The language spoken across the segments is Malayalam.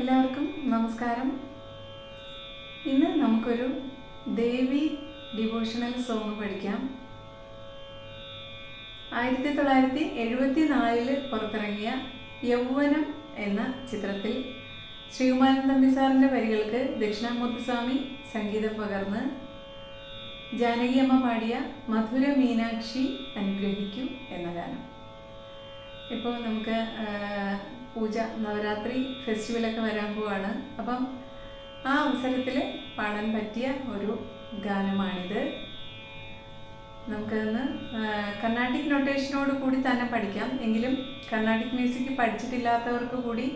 എല്ലാവർക്കും നമസ്കാരം. ഇന്ന് നമുക്കൊരു ദേവി ഡിവോഷണൽ സോങ് പഠിക്കാം. ആയിരത്തി തൊള്ളായിരത്തി എഴുപത്തി നാലിൽ പുറത്തിറങ്ങിയ യൗവനം എന്ന ചിത്രത്തിൽ ശ്രീകുമാരൻ തമ്പി സാറിന്റെ വരികൾക്ക് ദക്ഷിണാമൂർത്തി സ്വാമി സംഗീതം പകർന്ന് ജാനകിയമ്മ പാടിയ മധുര മീനാക്ഷി അനുഗ്രഹിക്കൂ എന്ന ഗാനം. ഇപ്പോൾ നമുക്ക് പൂജ നവരാത്രി ഫെസ്റ്റിവലൊക്കെ വരാൻ പോവാണ്. അപ്പം ആ അവസരത്തിൽ പാടാൻ പറ്റിയ ഒരു ഗാനമാണിത്. നമുക്കതൊന്ന് കർണാട്ടിക് നൊട്ടേഷനോട് കൂടി തന്നെ പഠിക്കാം. എങ്കിലും കർണാട്ടിക് മ്യൂസിക് പഠിച്ചിട്ടില്ലാത്തവർക്ക് കൂടി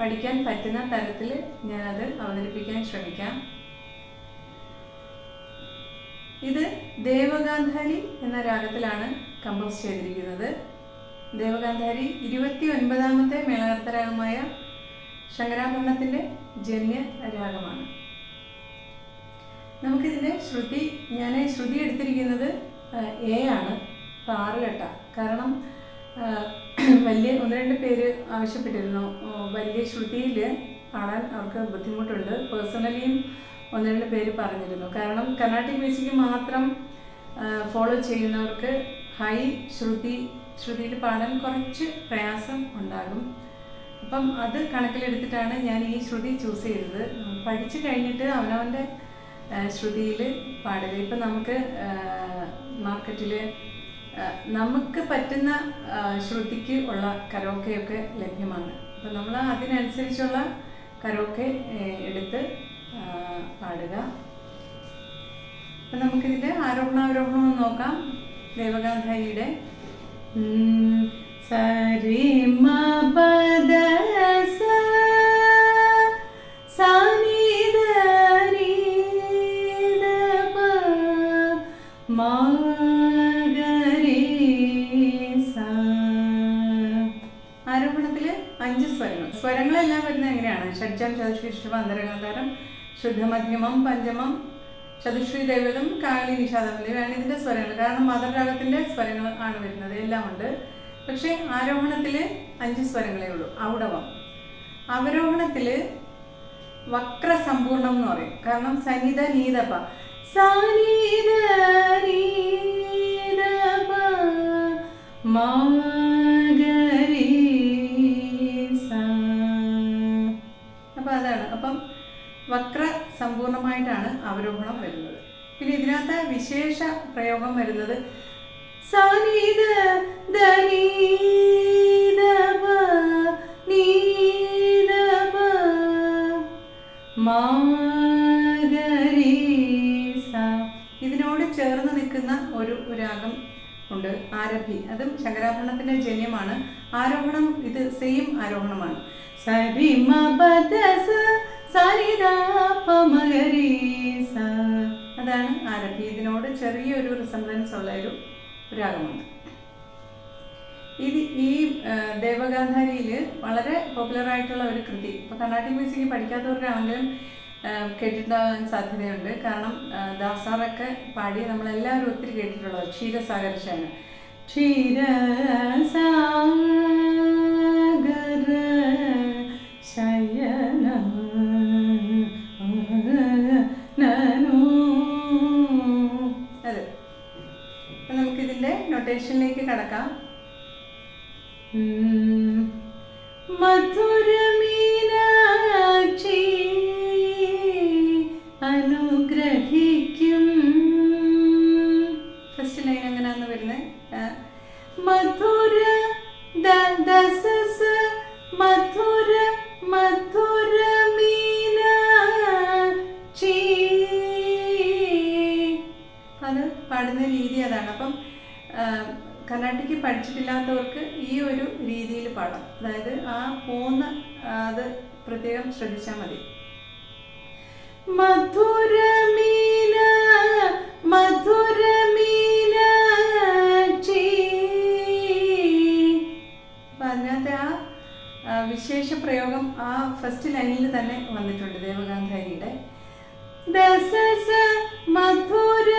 പഠിക്കാൻ പറ്റുന്ന തരത്തിൽ ഞാനത് അവതരിപ്പിക്കാൻ ശ്രമിക്കാം. ഇത് ദേവഗാന്ധാരി എന്ന രാഗത്തിലാണ് കമ്പോസ് ചെയ്തിരിക്കുന്നത്. ദേവഗാന്ധാരി ഇരുപത്തി ഒൻപതാമത്തെ മേളനർത്തരാഗമായ ശങ്കരാഭരണത്തിന്റെ ജന്യ രാഗമാണ്. നമുക്കിതിന്റെ ശ്രുതി ഞാൻ ശ്രുതി എടുത്തിരിക്കുന്നത് എ ആണ്. അപ്പോൾ ആറ് കെട്ട. കാരണം വലിയ ഒന്ന് രണ്ട് പേര് ആവശ്യപ്പെട്ടിരുന്നു. വലിയ ശ്രുതിയിൽ പാടാൻ അവർക്ക് ബുദ്ധിമുട്ടുണ്ട്. പേഴ്സണലിയും ഒന്ന് രണ്ട് പേര് പറഞ്ഞിരുന്നു. കാരണം കർണാട്ടിക് മ്യൂസിക് മാത്രം ഫോളോ ചെയ്യുന്നവർക്ക് ഹൈ ശ്രുതി ശ്രുതിയിൽ പാടാൻ കുറച്ച് പ്രയാസം ഉണ്ടാകും. അപ്പം അത് കണക്കിലെടുത്തിട്ടാണ് ഞാൻ ഈ ശ്രുതി ചൂസ് ചെയ്തത്. പഠിച്ചു കഴിഞ്ഞിട്ട് അവനവന്റെ ശ്രുതിയിൽ പാടുക ഇപ്പം നമുക്ക് മാർക്കറ്റിൽ നമുക്ക് പറ്റുന്ന ശ്രുതിക്ക് ഉള്ള കരോക്കയൊക്കെ ലഭ്യമാണ്. അപ്പം നമ്മൾ അതിനനുസരിച്ചുള്ള കരോക്കെ എടുത്ത് പാടുക. അപ്പം നമുക്കിതിന്റെ ആരോഹണാവരോഹണം നോക്കാം. ദേവഗാന്ധാരിയുടെ മ ഗ രി സ. ആരോഹണത്തിൽ അഞ്ച് സ്വരങ്ങൾ സ്വരങ്ങളെല്ലാം വരുന്നത് എങ്ങനെയാണ് ഷഡ്ജം ചതുശ്രീഷ്ടം അന്തരഗാന്ധാരം ശുദ്ധമധ്യമം പഞ്ചമം ചതുശ്രീ ദേവനും കാളി എന്നിവയാണ് ഇതിന്റെ സ്വരങ്ങൾ. കാരണം മദർരാഗത്തിന്റെ സ്വരങ്ങൾ ആണ് വരുന്നത്. എല്ലാം ഉണ്ട്. പക്ഷേ ആരോഹണത്തിൽ അഞ്ച് സ്വരങ്ങളേ ഉള്ളൂ. ഔടവം അവരോഹണത്തിൽ വക്രസമ്പൂർണം എന്ന് പറയും. കാരണം സനിത നീതപ. അപ്പൊ അതാണ്. അപ്പം വക്ര സമ്പൂർണമായിട്ടാണ് അവരോഹണം വരുന്നത്. പിന്നെ ഇതിനകത്ത് വിശേഷ പ്രയോഗം വരുന്നത് മാഗരീസ. ഇതിനോട് ചേർന്ന് നിൽക്കുന്ന ഒരു രാഗം ഉണ്ട് ആരഭി. അതും ശങ്കരാഭരണത്തിന്റെ ജന്യമാണ്. ആരോഹണം ഇത് സെയിം ആരോഹണമാണ് സരിമ അതാണ് ആരഭി ഇതിനോട് ചെറിയൊരു റിസംബ്ലൻസ് ഉള്ള ഒരു രാഗമാണ് ഇത് ഈ ദേവഗാന്ധാരിയിൽ വളരെ പോപ്പുലർ ആയിട്ടുള്ള ഒരു കൃതി. ഇപ്പോൾ കർണാട്ടിക് മ്യൂസിക് പഠിക്കാത്തവർക്കാണെങ്കിലും കേട്ടിട്ടുണ്ടാകാൻ സാധ്യതയുണ്ട്. കാരണം ദാസാറൊക്കെ പാടി നമ്മളെല്ലാവരും ഒത്തിരി കേട്ടിട്ടുള്ളത് ക്ഷീരസാഗര ക്ഷീര ക്ഷീരസാഗര ശയന. കടക്കാം. രീതിയിൽ പാടാം. അതായത് ആ പോകുന്ന അത് പ്രത്യേകം ശ്രദ്ധിച്ചാൽ മതി. മധുരമീന മധുരമീന അതിനകത്തെ ആ വിശേഷ പ്രയോഗം ആ ഫസ്റ്റ് ലൈനിൽ തന്നെ വന്നിട്ടുണ്ട് ദേവഗാന്ധാരിയുടെ. ദസസ മധുരമീന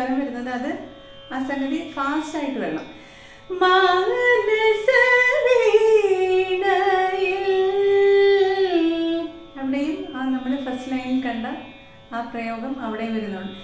സ്വരം വരുന്നത് അത് ആ സംഗതി ഫാസ്റ്റായിട്ട് വരണം. അവിടെയും ആ നമ്മൾ ഫസ്റ്റ് ലൈനിൽ കണ്ട ആ പ്രയോഗം അവിടെ വരുന്നുണ്ട്.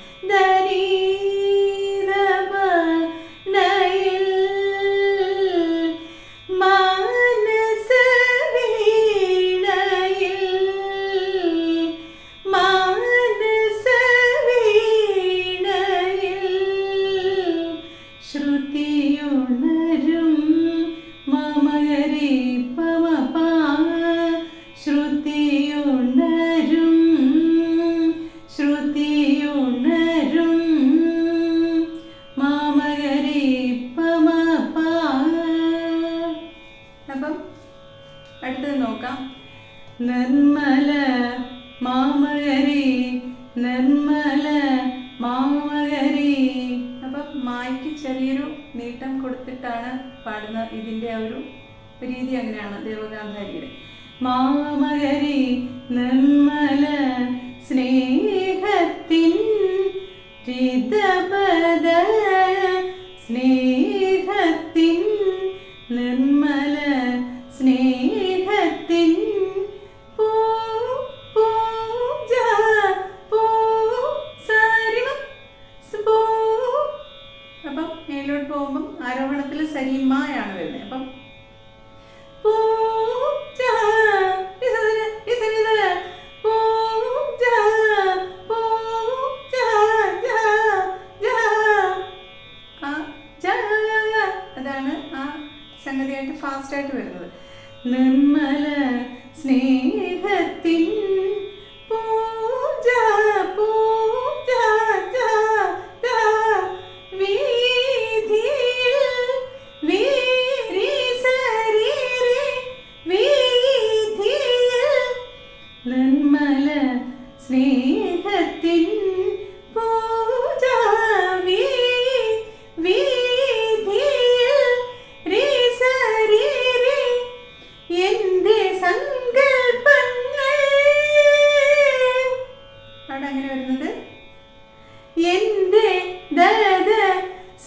ಮಿತಪದ സ്നേഹത്തിൻ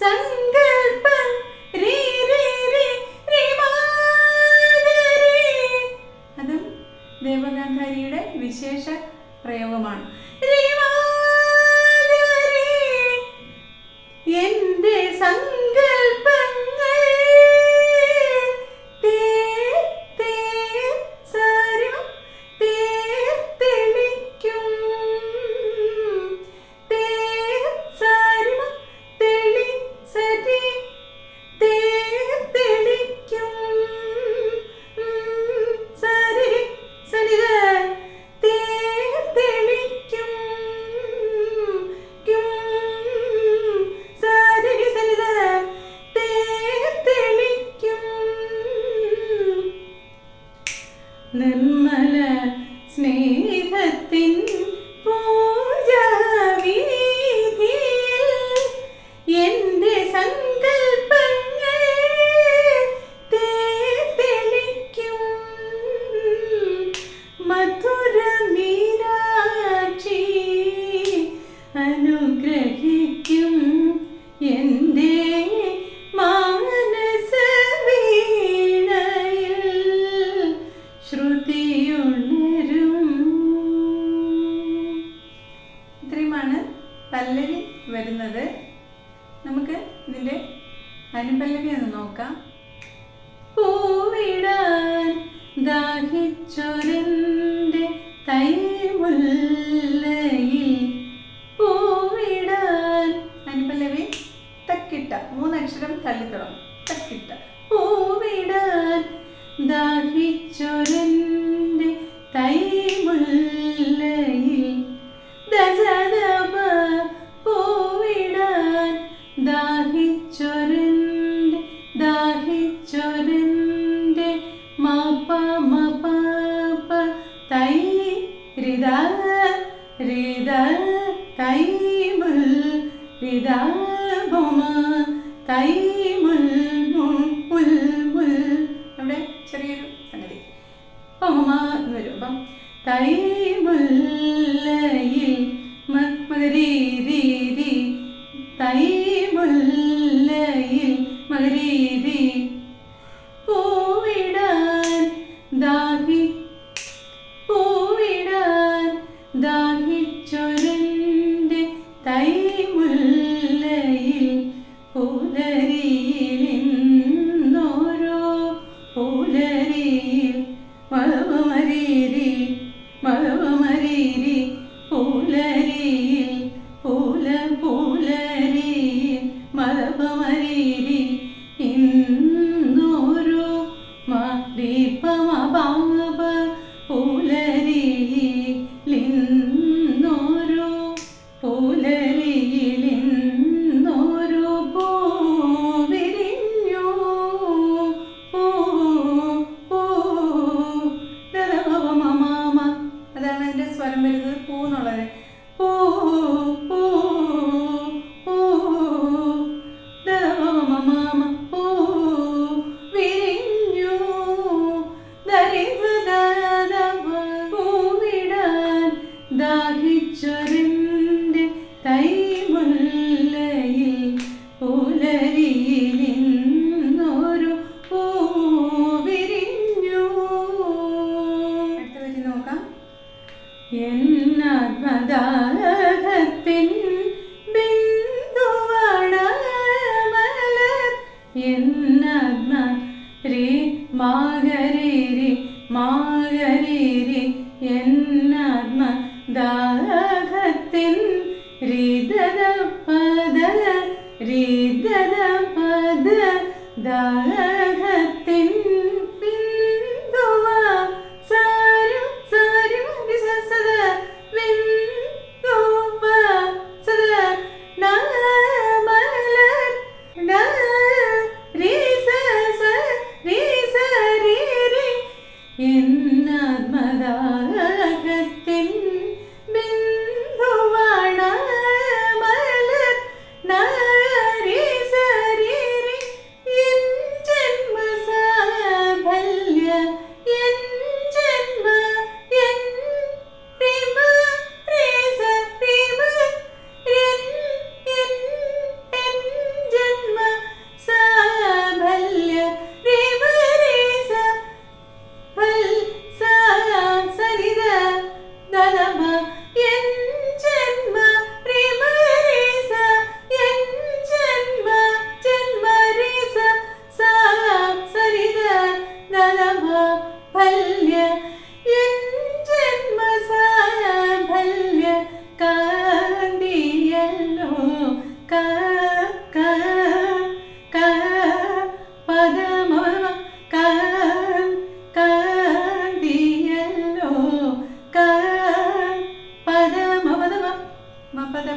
Sunny.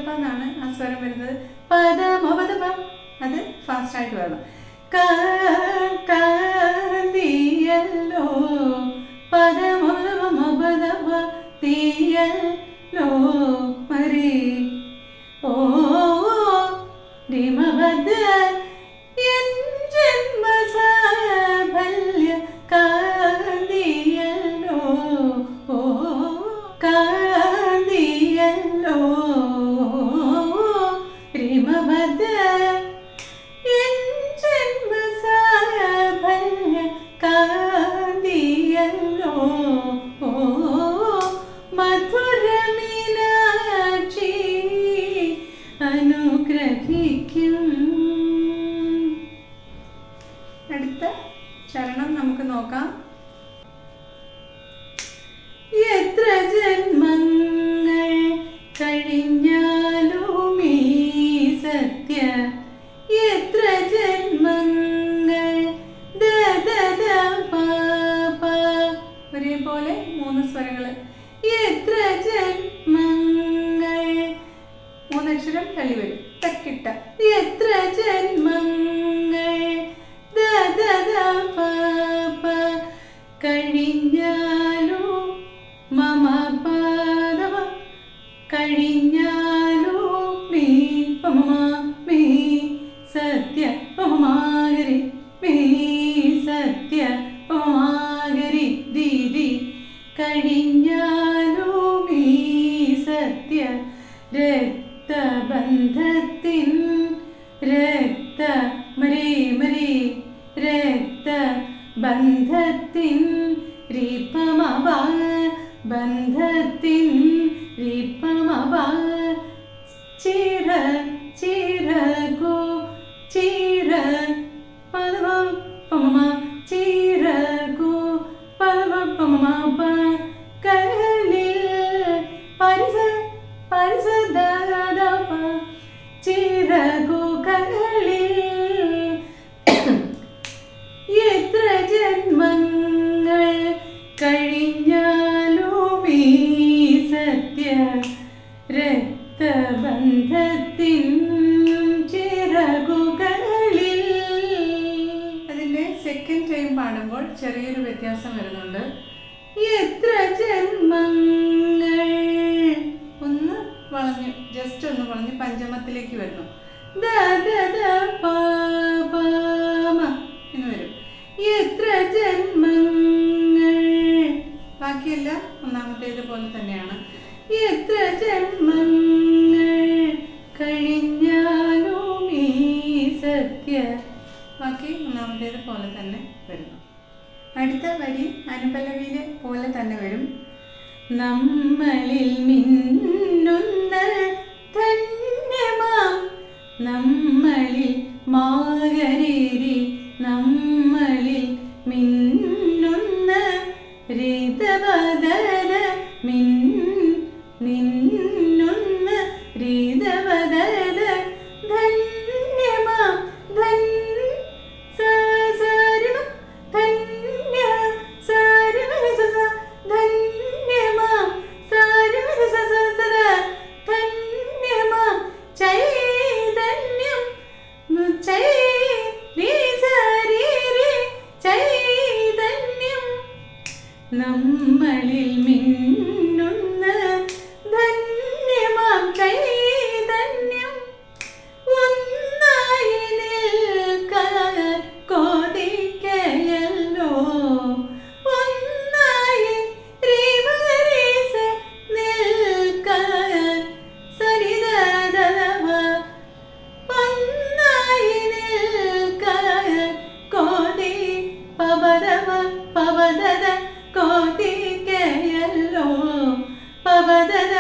പ എന്നാണ് ആ സ്വരം വരുന്നത്. പദ മപദ പ അത് ഫാസ്റ്റായിട്ട് വേണം. തീയല്ലോ. പദ മപദ മപദ തീയല്ലോ. മരി. ഓ ചെല്ലോ മൂന്നക്ഷരം നീ എത്ര ജന്മങ്ങൾ രീപമവ ബന്ധത്തിൻ രീപമവ ചിര ചിരകോ ചിര പദവ പമമ ചിരകോ പദവ പമമ ചെറിയൊരു വ്യത്യാസം വരുന്നുണ്ട്. എത്ര ജന്മങ്ങൾ? ഒന്ന് വളഞ്ഞു ജസ്റ്റ് ഒന്ന് വളഞ്ഞ് പഞ്ചമത്തിലേക്ക് വരുന്നു. ദ നമ്മളിൽ മിന്നുന്ന ധന്യമാം. നമ്മളിൽ മാകരേരി നമ്മളിൽ നമ്മളിൽ മിന്നുന്ന പവദത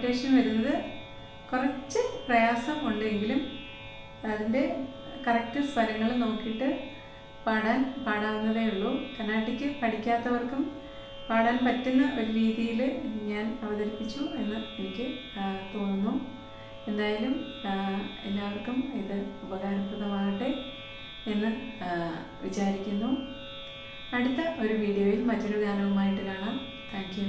നൊട്ടേഷൻ വരുന്നത് കുറച്ച് പ്രയാസം ഉണ്ടെങ്കിലും അതിന്റെ കറക്റ്റ് സ്വരങ്ങൾ നോക്കിയിട്ട് പാടാൻ പാടാവുന്നതേ ഉള്ളൂ. കർണാട്ടിക്ക് പഠിക്കാത്തവർക്കും പാടാൻ പറ്റുന്ന ഒരു രീതിയിൽ ഞാൻ അവതരിപ്പിച്ചു എന്ന് എനിക്ക് തോന്നുന്നു. എന്തായാലും എല്ലാവർക്കും ഇത് ഉപകാരപ്രദമാകട്ടെ എന്ന് വിചാരിക്കുന്നു. അടുത്ത ഒരു വീഡിയോയിൽ മറ്റൊരു ഗാനവുമായിട്ട് കാണാം. താങ്ക്